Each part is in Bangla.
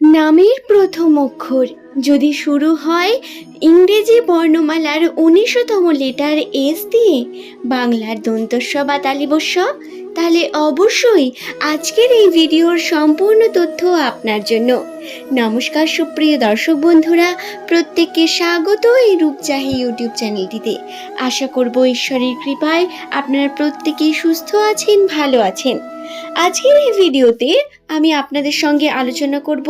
নামের প্রথম অক্ষর। যদি শুরু হয় ইংরেজি বর্ণমালার উনিশতম লেটার এস দিয়ে, বাংলার দন্তস্ব বা তালিবস্য তাহলে অবশ্যই আজকের এই ভিডিওর সম্পূর্ণ তথ্য আপনার জন্য। নমস্কার সুপ্রিয় দর্শক বন্ধুরা, প্রত্যেককে স্বাগত এই রূপচাহি ইউটিউব চ্যানেলটিতে। আশা করব ঈশ্বরের কৃপায় আপনারা প্রত্যেকেই সুস্থ আছেন, ভালো আছেন। আজকের এই ভিডিওতে আমি আপনাদের সঙ্গে আলোচনা করব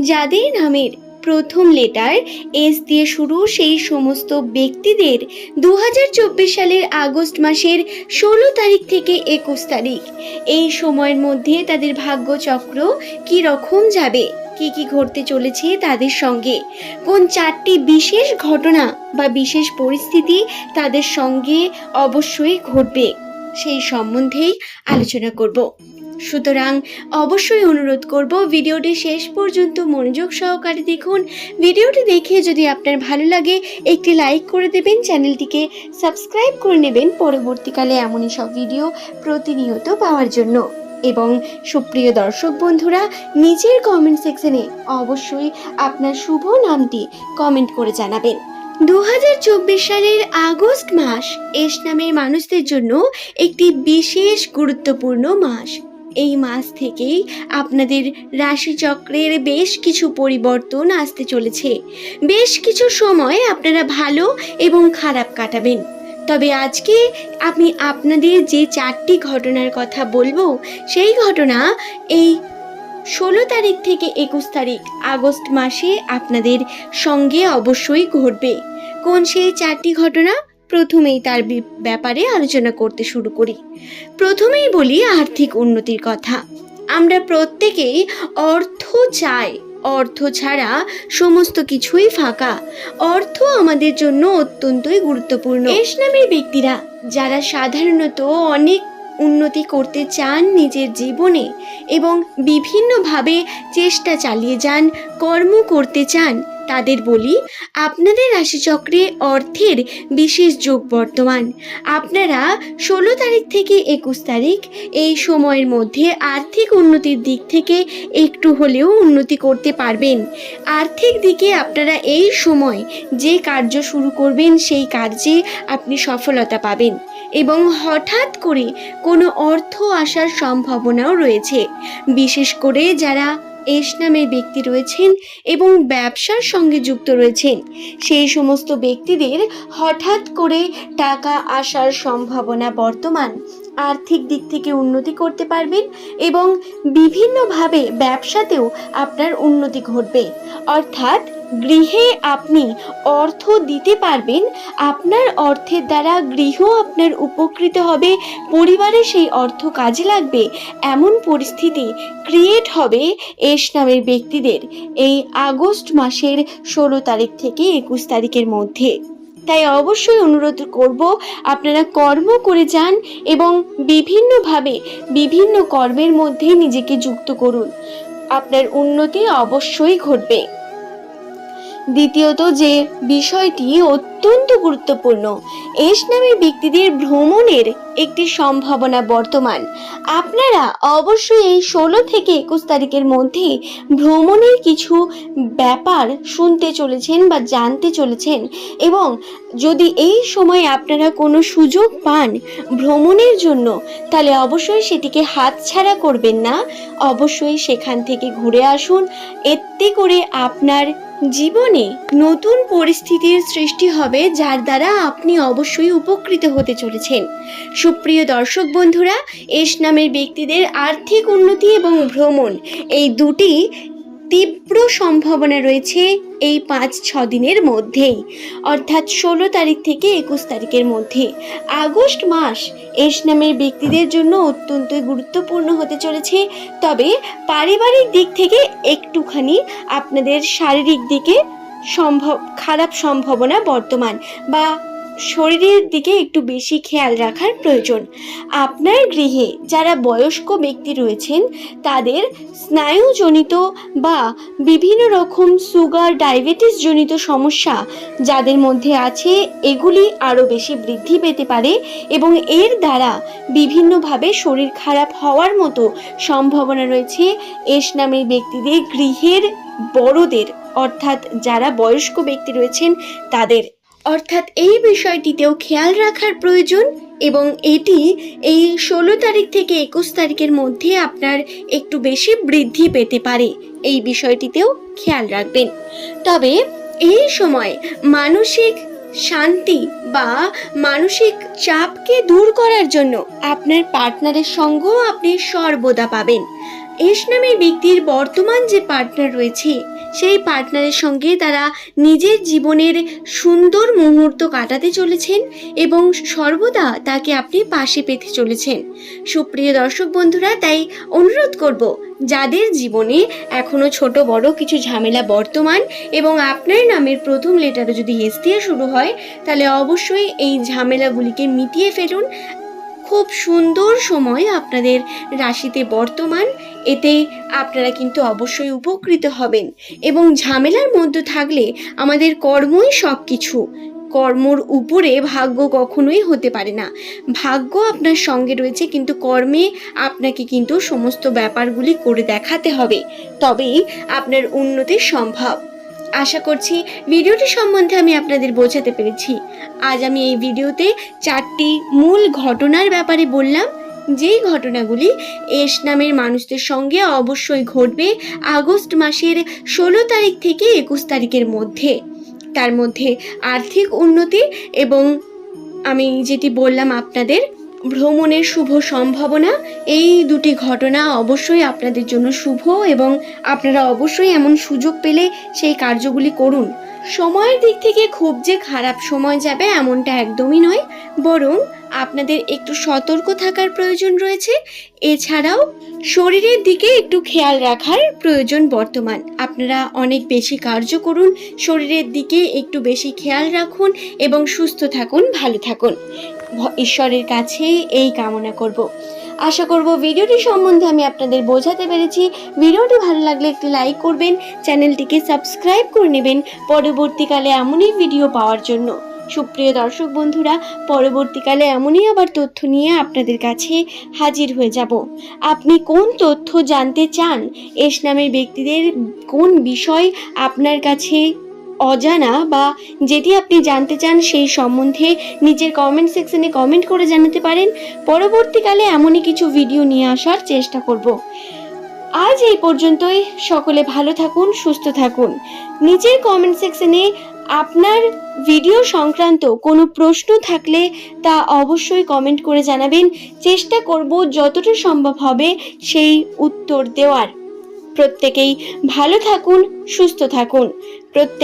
যাদের নামের প্রথম লেটার এস দিয়ে শুরু সেই সমস্ত ব্যক্তিদের দু হাজার চব্বিশ সালের আগস্ট মাসের ষোলো তারিখ থেকে একুশ তারিখ। এই সময়ের মধ্যে তাদের ভাগ্যচক্র কী রকম যাবে? কি কি ঘটতে চলেছে তাদের সঙ্গে? কোন চারটি বিশেষ ঘটনা বা বিশেষ পরিস্থিতি তাদের সঙ্গে অবশ্যই ঘটবে সেই সম্বন্ধেই আলোচনা করব। সুতরাং অবশ্যই অনুরোধ করব ভিডিওটি শেষ পর্যন্ত মনোযোগ সহকারে দেখুন। ভিডিওটি দেখে যদি আপনার ভালো লাগে, একটি লাইক করে দেবেন, চ্যানেলটিকে সাবস্ক্রাইব করে নেবেন। পরবর্তীকালে এমনই সব ভিডিও প্রতিনিয়ত পাওয়ার জন্য। এবং সুপ্রিয় দর্শক বন্ধুরা, নিচের কমেন্ট সেকশনে অবশ্যই আপনার শুভ নামটি কমেন্ট করে জানাবেন। দু হাজার চব্বিশ সালের আগস্ট মাস, এস নামের মানুষদের জন্য একটি বিশেষ গুরুত্বপূর্ণ মাস। এই মাস থেকেই আপনাদের রাশিচক্রের বেশ কিছু পরিবর্তন আসতে চলেছে। বেশ কিছু সময় আপনারা ভালো এবং খারাপ কাটাবেন। তবে আজকে আমি আপনাদের যে চারটি ঘটনার কথা বলব, সেই ঘটনা এই ষোলো তারিখ থেকে একুশ তারিখ আগস্ট মাসে আপনাদের সঙ্গে অবশ্যই ঘটবে। কোন সেই চারটি ঘটনা? প্রথমেই তার ব্যাপারে আলোচনা করতে শুরু করি। প্রথমেই বলি আর্থিক উন্নতির কথা। আমরা প্রত্যেকেই অর্থ চাই। অর্থ ছাড়া সমস্ত কিছুই ফাঁকা। অর্থ আমাদের জন্য অত্যন্তই গুরুত্বপূর্ণ। এস নামের ব্যক্তিরা, যারা সাধারণত অনেক উন্নতি করতে চান নিজের জীবনে এবং বিভিন্নভাবে চেষ্টা চালিয়ে যান, কর্ম করতে চান তাদের বলি, আপনাদের রাশিচক্রে অর্থের বিশেষ যোগ বর্তমান। আপনারা ষোলো তারিখ থেকে একুশ তারিখ, এই সময়ের মধ্যে আর্থিক উন্নতির দিক থেকে একটু হলেও উন্নতি করতে পারবেন। আর্থিক দিকে আপনারা এই সময় যে কার্য শুরু করবেন, সেই কার্যে আপনি সফলতা পাবেন। এবং হঠাৎ করে কোনো অর্থ আসার সম্ভাবনাও রয়েছে। বিশেষ করে যারা এস নামের ব্যক্তি রয়েছেন এবং ব্যবসার সঙ্গে যুক্ত রয়েছেন। সেই সমস্ত ব্যক্তিদের হঠাৎ করে টাকা আসার সম্ভাবনা বর্তমান। আর্থিক দিক থেকে উন্নতি করতে পারবেন এবং বিভিন্নভাবে ব্যবসাতেও আপনার উন্নতি ঘটবে। অর্থাৎ গৃহে আপনি অর্থ দিতে পারবেন, আপনার অর্থের দ্বারা গৃহ আপনার উপকৃত হবে, পরিবারে সেই অর্থ কাজে লাগবে, এমন পরিস্থিতি ক্রিয়েট হবে এস নামের ব্যক্তিদের এই আগস্ট মাসের ষোলো তারিখ থেকে একুশ তারিখের মধ্যে। তাই অবশ্যই অনুরোধ করব আপনারা কর্ম করে যান এবং বিভিন্নভাবে বিভিন্ন কর্মের মধ্যে নিজেকে যুক্ত করুন। আপনার উন্নতি অবশ্যই ঘটবে। দ্বিতীয়ত যে বিষয়টি অত্যন্ত গুরুত্বপূর্ণ, এস নামের ব্যক্তিদের ভ্রমণের একটি সম্ভাবনা বর্তমান। আপনারা অবশ্যই এই ষোলো থেকে একুশ তারিখের মধ্যে ভ্রমণের কিছু ব্যাপার শুনতে চলেছেন বা জানতে চলেছেন এবং যদি এই সময়ে আপনারা কোনো সুযোগ পান ভ্রমণের জন্য, তাহলে অবশ্যই সেটিকে হাতছাড়া করবেন না। অবশ্যই সেখান থেকে ঘুরে আসুন। এতে করে আপনার জীবনে নতুন পরিস্থিতির সৃষ্টি হবে যার দ্বারা আপনি অবশ্যই উপকৃত হতে চলেছেন। সুপ্রিয় দর্শক বন্ধুরা, এস নামের ব্যক্তিদের আর্থিক উন্নতি এবং ভ্রমণ এই দুটি তীব্র সম্ভাবনা রয়েছে এই পাঁচ, ছ দিনের মধ্যেই, অর্থাৎ ষোলো তারিখ থেকে একুশ তারিখের মধ্যে। আগস্ট মাস এস নামের ব্যক্তিদের জন্য অত্যন্ত গুরুত্বপূর্ণ হতে চলেছে, তবে পারিবারিক দিক থেকে একটুখানি আপনাদের শারীরিক দিকে সম্ভব, খারাপ সম্ভাবনা বর্তমান বা শরীরের দিকে একটু বেশি খেয়াল রাখার প্রয়োজন। আপনার গৃহে যারা বয়স্ক ব্যক্তি রয়েছেন, তাদের স্নায়ুজনিত বা বিভিন্ন রকম সুগার ডায়াবেটিস জনিত সমস্যা যাদের মধ্যে আছে, এগুলি আরও বেশি বৃদ্ধি পেতে পারে এবং এর দ্বারা বিভিন্নভাবে শরীর খারাপ হওয়ার মতো সম্ভাবনা রয়েছে এস নামের ব্যক্তিদের গৃহের বড়দের। অর্থাৎ যারা বয়স্ক ব্যক্তি রয়েছেন, তাদের। অর্থাৎ এই বিষয়টিতেও খেয়াল রাখার প্রয়োজন এবং এটি এই ষোলো তারিখ থেকে একুশ তারিখের মধ্যে আপনার একটু বেশি বৃদ্ধি পেতে পারে। এই বিষয়টিতেও খেয়াল রাখবেন। তবে এই সময় মানসিক শান্তি বা মানসিক চাপকে দূর করার জন্য আপনার পার্টনারের সঙ্গও আপনি সর্বদা পাবেন। এস নামের ব্যক্তির বর্তমান যে পার্টনার রয়েছে সেই পার্টনারের সঙ্গে তারা নিজের জীবনের সুন্দর মুহূর্ত কাটাতে চলেছেন এবং সর্বদা তাকে আপনি পাশে পেতে চলেছেন। সুপ্রিয় দর্শক বন্ধুরা, তাই অনুরোধ করব, যাদের জীবনে এখনও ছোট বড় কিছু ঝামেলা বর্তমান এবং আপনার নামের প্রথম লেটারও যদি এস দিয়ে শুরু হয়, তাহলে অবশ্যই এই ঝামেলাগুলিকে মিটিয়ে ফেলুন। খুব সুন্দর সময় আপনাদের রাশিতে বর্তমান এতে আপনারা কিন্তু অবশ্যই উপকৃত হবেন এবং ঝামেলার মধ্যে থাকলে আমাদের কর্মই সব কিছু কর্মর উপরে ভাগ্য কখনোই হতে পারে না। ভাগ্য আপনার সঙ্গে রয়েছে কিন্তু কর্মে আপনাকে কিন্তু সমস্ত ব্যাপারগুলি করে দেখাতে হবে। তবেই আপনার উন্নতি সম্ভব। আশা করছি ভিডিওটি সম্বন্ধে আমি আপনাদের বোঝাতে পেরেছি। আজ আমি এই ভিডিওতে চারটি মূল ঘটনার ব্যাপারে বললাম। যেই ঘটনাগুলি এস নামের মানুষদের সঙ্গে অবশ্যই ঘটবে আগস্ট মাসের ষোলো তারিখ থেকে একুশ তারিখের মধ্যে। তার মধ্যে আর্থিক উন্নতি এবং আমি যেটি বললাম আপনাদের, ভ্রমণের শুভ সম্ভাবনা, এই দুটি ঘটনা অবশ্যই আপনাদের জন্য শুভ এবং আপনারা অবশ্যই এমন সুযোগ পেলে সেই কার্যগুলি করুন। সময়ের দিক থেকে খুব যে খারাপ সময় যাবে এমনটা একদমই নয়। বরং আপনাদের একটু সতর্ক থাকার প্রয়োজন রয়েছে। এছাড়াও শরীরের দিকে একটু খেয়াল রাখার প্রয়োজন বর্তমান। আপনারা অনেক বেশি কার্য করুন, শরীরের দিকে একটু বেশি খেয়াল রাখুন এবং সুস্থ থাকুন, ভালো থাকুন। ঈশ্বরের কাছে এই কামনা করব। আশা করব ভিডিওটি সম্বন্ধে আমি আপনাদের বোঝাতে পেরেছি। ভিডিওটি ভালো লাগলে একটি লাইক করবেন, চ্যানেলটিকে সাবস্ক্রাইব করে নেবেন পরবর্তীকালে এমনই ভিডিও পাওয়ার জন্য। সুপ্রিয় দর্শক বন্ধুরা, পরবর্তীকালে এমনই আবার তথ্য নিয়ে আপনাদের কাছে হাজির হয়ে যাব। আপনি কোন তথ্য জানতে চান, এস নামের ব্যক্তিদের কোন বিষয় আপনার কাছে অজানা বা যেটি আপনি জানতে চান সেই সম্বন্ধে নিজের কমেন্ট সেকশনে কমেন্ট করে জানাতে পারেন। পরবর্তীকালে এমনই কিছু ভিডিও নিয়ে আসার চেষ্টা করব। আজ এই পর্যন্তই। সকলে ভালো থাকুন, সুস্থ থাকুন। নিজের কমেন্ট সেকশনে আপনার ভিডিও সংক্রান্ত কোনো প্রশ্ন থাকলে তা অবশ্যই কমেন্ট করে জানাবেন। চেষ্টা করব যতটা সম্ভব হবে সেই উত্তর দেওয়ার। প্রত্যেকেই ভালো থাকুন, সুস্থ থাকুন। প্রত্যেক